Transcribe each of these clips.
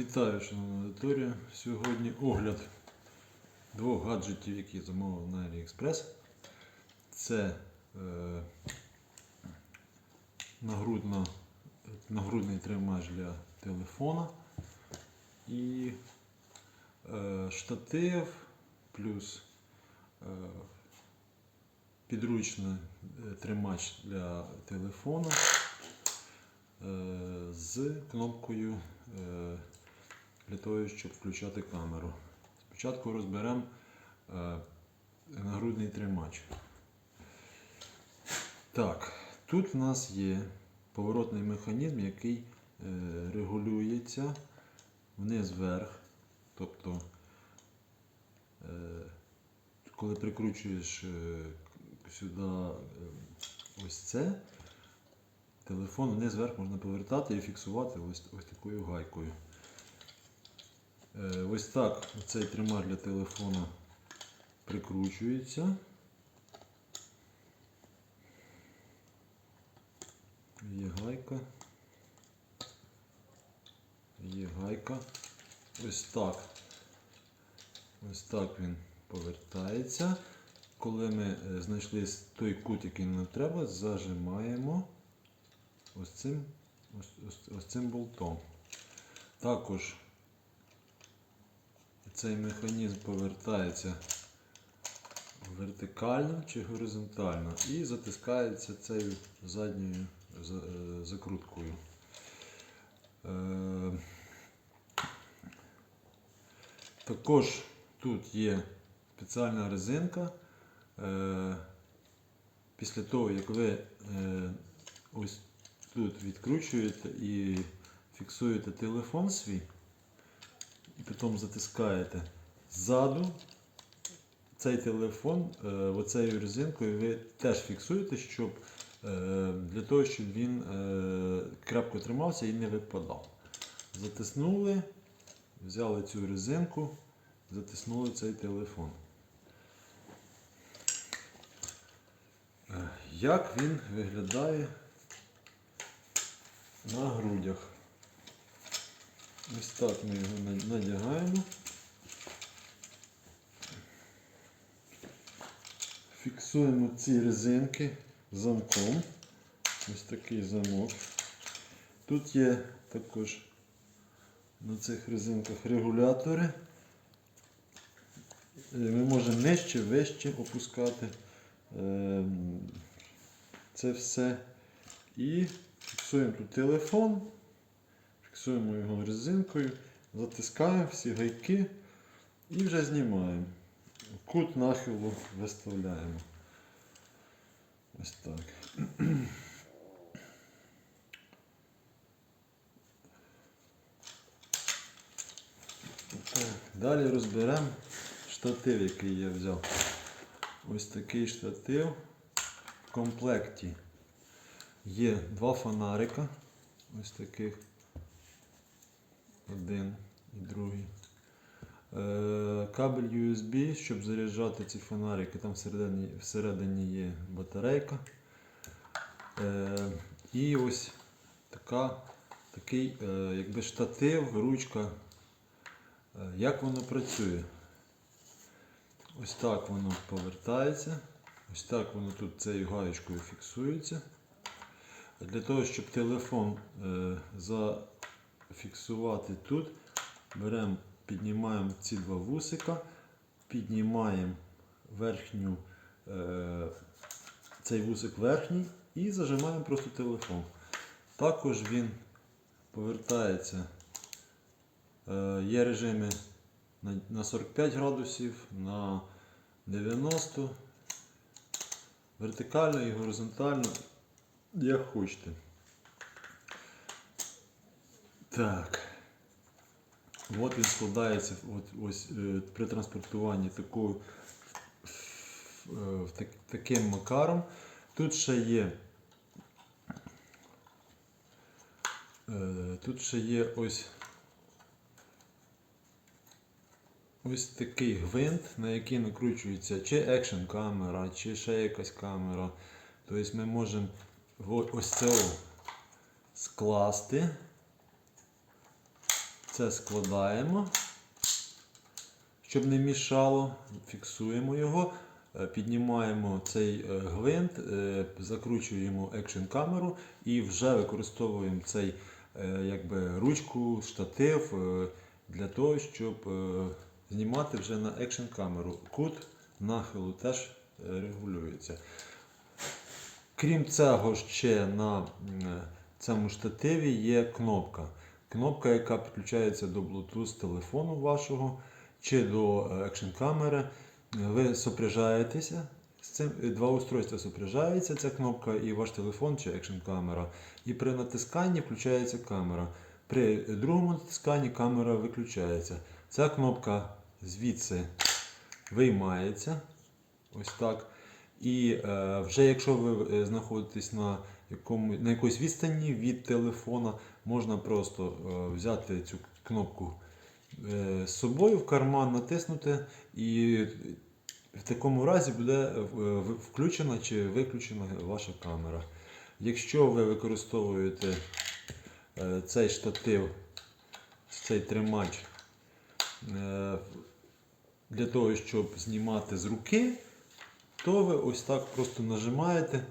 Вітаю, шановна аудиторія. Сьогодні огляд двох гаджетів, які замовив на AliExpress. Це е, нагрудна, нагрудний тримач для телефона і е, штатив плюс е, підручний е, тримач для телефона е, з кнопкою е, для того, щоб включати камеру. Спочатку розберемо е, нагрудний тримач. Так, тут в нас є поворотний механізм, який е, регулюється вниз-вверх. Тобто, е, коли прикручуєш сюди ось це, телефон вниз вверх можна повертати і фіксувати ось, ось такою гайкою. Е, Ось так цей тримар для телефона прикручується. Є гайка. Є гайка. Ось так. Ось так він повертається. Коли ми е, знайшли той кут, який нам треба, зажимаємо ось цим, ось, ось, ось цим болтом. Також цей механізм повертається вертикально чи горизонтально і затискається цією задньою е, закруткою. Е, Також тут є спеціальна резинка. Е, Після того, як ви ось тут відкручуєте і фіксуєте телефон свій, і потім затискаєте ззаду цей телефон е, оцею резинкою ви теж фіксуєте, щоб е, для того, щоб він е, крепко тримався і не випадав. Затиснули, взяли цю резинку, затиснули цей телефон. Як він виглядає на грудях? Ось так ми його надягаємо. Фіксуємо ці резинки замком. Ось такий замок. Тут є також на цих резинках регулятори. Е, Ми можемо нижче, вище опускати ем, це все. І фіксуємо тут телефон, фіксуємо його резинкою, затискаємо всі гайки і вже знімаємо. Кут нахилу виставляємо. Ось так. Так, Далі розберемо штатив, який я взяв. Ось такий штатив. В комплекті є два фонарика. Ось таких. Один і другий. Е, Кабель USB, щоб заряджати ці фонарики, там всередині, всередині є батарейка. Е, І ось така, такий е, якби штатив, ручка. Як воно працює? Ось так воно повертається. Ось так воно тут цією гаєчкою фіксується. Для того, щоб телефон е, зафіксувати тут, беремо, піднімаємо ці два вусика, піднімаємо верхню, е, цей вусик верхній і зажимаємо просто телефон. Також він повертається. Е, Є режими на 45 градусів, на 90, вертикально і горизонтально, як хочете. Так. От він складається от, ось, е, при транспортуванні такою, е, так, таким макаром. Тут ще є. е, Тут ще є ось ось такий гвинт, на який накручується чи екшн камера, чи ще якась камера. Тобто ми можемо ось це скласти Це складаємо, щоб не мішало. Фіксуємо його. Е, Піднімаємо цей е, гвинт, е, закручуємо екшн камеру і вже використовуємо цей якби, ручку, штатив для того, щоб знімати вже на екшн камеру. Кут нахилу теж регулюється. Крім цього, ще на цьому штативі є кнопка. Кнопка, яка підключається до Bluetooth телефону вашого чи до е, екшн камери. Ви сопряжаєтеся з цим. е, Два устройства сопряжаються, ця кнопка і ваш телефон чи екшн камера. І при натисканні включається камера. При другому натисканні камера виключається. Ця кнопка звідси виймається. Ось так. І е, вже якщо ви е, знаходитесь на, якому, на якоїсь відстані від телефона, можна просто е, взяти цю кнопку е, з собою в карман, натиснути, і в такому разі буде е, включена чи виключена ваша камера. Якщо ви використовуєте цей штатив, цей тримач для того, щоб знімати з руки, то ви ось так просто нажимаєте.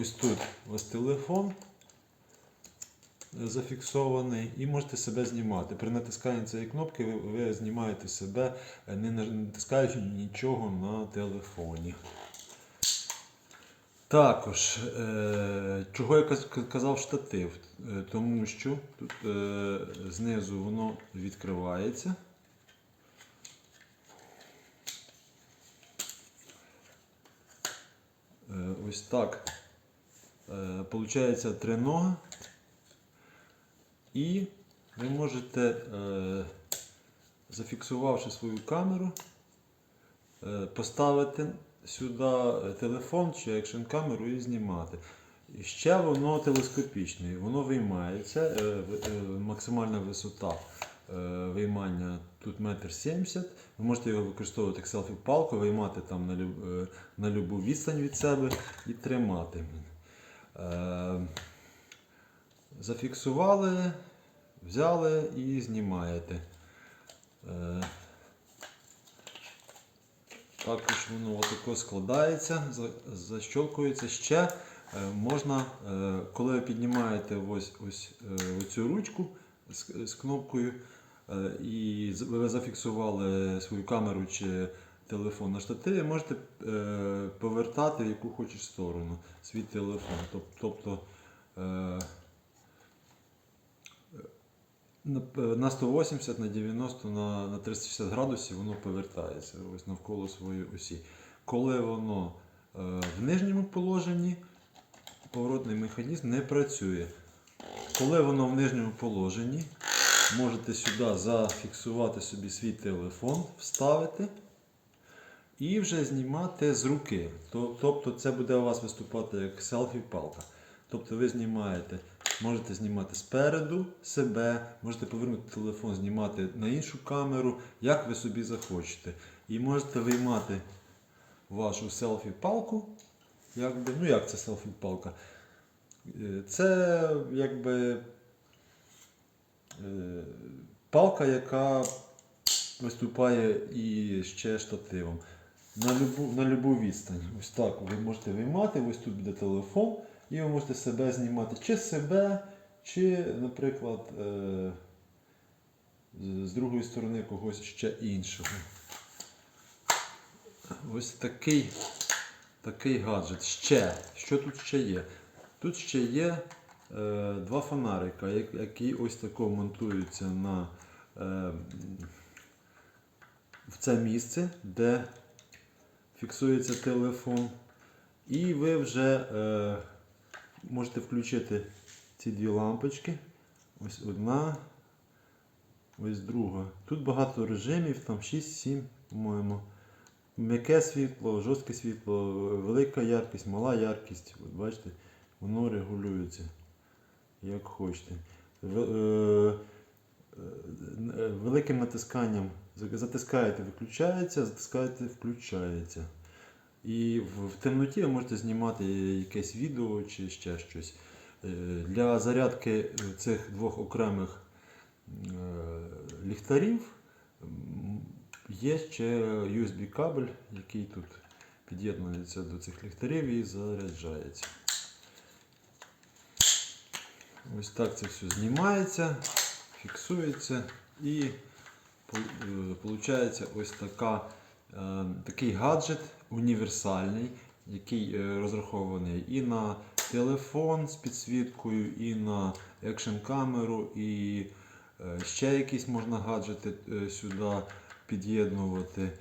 Ось тут у вас телефон е, зафіксований і можете себе знімати. При натисканні цієї кнопки ви, ви знімаєте себе, е, не натискаючи нічого на телефоні. Також, е, чого я казав штатив, тому що тут знизу воно відкривається. Ось так. Е, Получається три ноги. І ви можете, е, зафіксувавши свою камеру, е, поставити сюди телефон чи екшн камеру і знімати. І ще воно телескопічне, воно виймається, максимальна висота виймання тут метр сімдесят. Ви можете його використовувати як селфі-палку, виймати там на любу відстань від себе і тримати. Е, Зафіксували, взяли і знімаєте. Е, Також воно отако складається, за- защолкується. Ще е, можна, коли ви піднімаєте ось, ось цю ручку з, з кнопкою, і ви зафіксували свою камеру чи телефон на штативі, можете е, повертати в яку хочеш сторону свій телефон. Тобто е, на, е, на 180, на 90, на, на 360 градусів воно повертається ось навколо своєї осі. Коли воно е, в нижньому положенні, поворотний механізм не працює. Коли воно в нижньому положенні, можете сюди зафіксувати собі свій телефон, вставити і вже знімати з руки. Тобто це буде у вас виступати як селфі-палка. Тобто ви знімаєте, можете знімати спереду себе, можете повернути телефон, знімати на іншу камеру, як ви собі захочете. І можете виймати вашу селфі-палку. Якби, ну як це селфі-палка? Е, Це якби е, палка, яка виступає і ще штативом. На любу, на любу відстань. Ось так ви можете виймати, ось тут буде телефон, і ви можете себе знімати чи себе, чи, наприклад, е, з- другої сторони когось ще іншого. Ось такий, такий гаджет. Ще. Що тут ще є? Тут ще є е, два фонарика, як- які ось тако монтуються на, е, в це місце, де фіксується телефон. І ви вже е, можете включити ці дві лампочки. Ось одна, ось друга. Тут багато режимів, там 6-7, по-моєму. М'яке світло, жорстке світло, велика яркість, мала яркість. От бачите, воно регулюється як хочете. В- е, е, Великим натисканням затискаєте, виключається, затискаєте, включається. І в, темноті ви можете знімати якесь відео чи ще щось. Е, Для зарядки е, цих двох окремих ліхтарів є ще USB кабель, який тут під'єднується до цих ліхтарів і заряджається. Ось так це все знімається, фіксується і виходить ось така, е, такий гаджет універсальний, який е, розрахований і на телефон з підсвіткою, і на екшн камеру, і е, ще якісь можна гаджети е, сюди під'єднувати.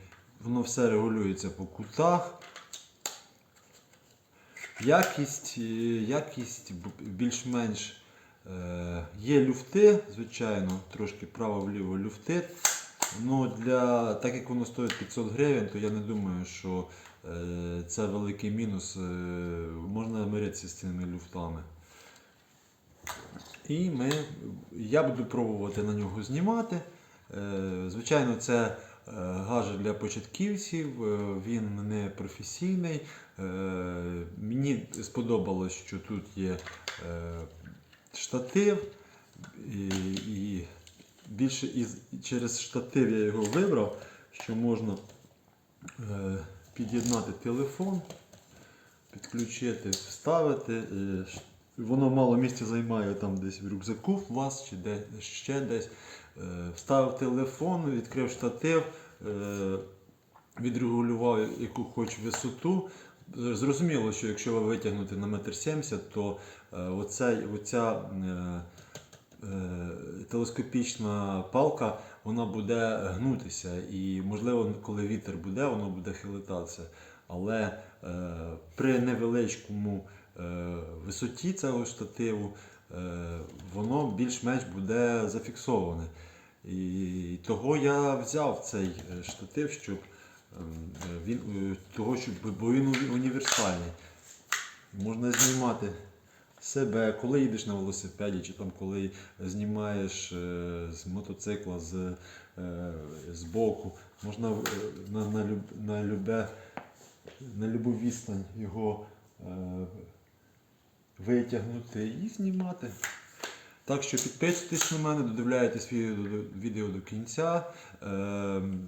Воно все регулюється по кутах. Якість, е, якість більш-менш е, є люфти, звичайно, трошки право-вліво люфти. Ну, для, так як воно стоїть 500 гривень, то я не думаю, що е, це великий мінус. Е, можна миритися з цими люфтами. І ми, я буду пробувати на нього знімати. Е, Звичайно, це е, гаджет для початківців, е, він не професійний. Е, Мені сподобалось, що тут є е, штатив, і, і більше із, через штатив я його вибрав, що можна е, під'єднати телефон, підключити, вставити. е, Воно мало місця займає там десь в рюкзаку у вас чи де, ще десь. Е, Вставив телефон, відкрив штатив, е, відрегулював яку хоч висоту. Зрозуміло, що якщо ви витягнете на 1,70 м, то е, оця, оця е, е, телескопічна палка вона буде гнутися. І, можливо, коли вітер буде, воно буде хилитатися. Але е, при невеличкому е, висоті цього штативу е, воно більш-менш буде зафіксоване. І того я взяв цей е, штатив, щоб він е, того, щоб бо він універсальний. Можна знімати себе, коли їдеш на велосипеді, чи там коли знімаєш е, з мотоцикла з, е, з боку. Можна е, на, на, на, любе, на любу відстань його е, витягнути і знімати. Так що підписуйтесь на мене, додивляйтесь відео до, відео до кінця. Ем,